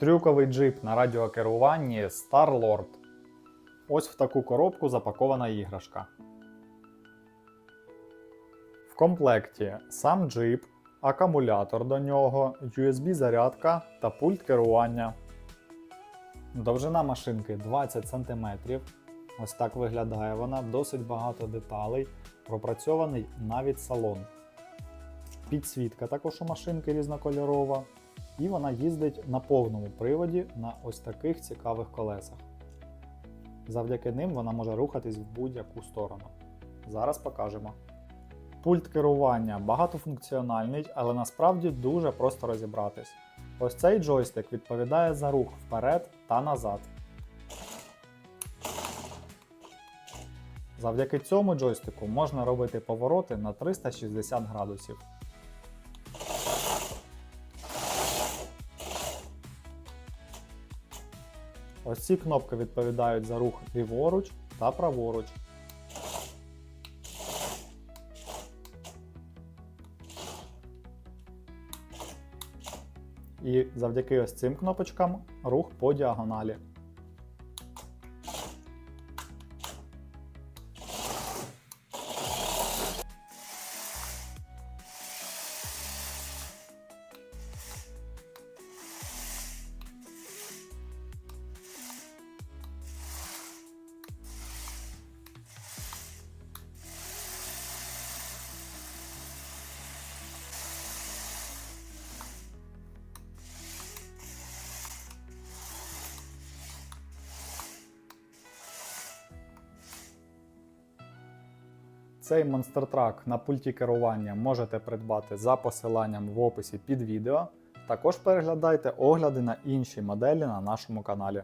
Трюковий джип на радіокеруванні Star-Lord. Ось в таку коробку запакована іграшка. В комплекті сам джип, акумулятор до нього, USB-зарядка та пульт керування. Довжина машинки 20 см. Ось так виглядає вона, досить багато деталей, пропрацьований навіть салон. Підсвітка також у машинки різнокольорова. І вона їздить на повному приводі на ось таких цікавих колесах. Завдяки ним вона може рухатись в будь-яку сторону. Зараз покажемо. Пульт керування багатофункціональний, але насправді дуже просто розібратись. Ось цей джойстик відповідає за рух вперед та назад. Завдяки цьому джойстику можна робити повороти на 360 градусів. Ось ці кнопки відповідають за рух ліворуч та праворуч. І завдяки ось цим кнопочкам рух по діагоналі. Цей Truck на пульті керування можете придбати за посиланням в описі під відео. Також переглядайте огляди на інші моделі на нашому каналі.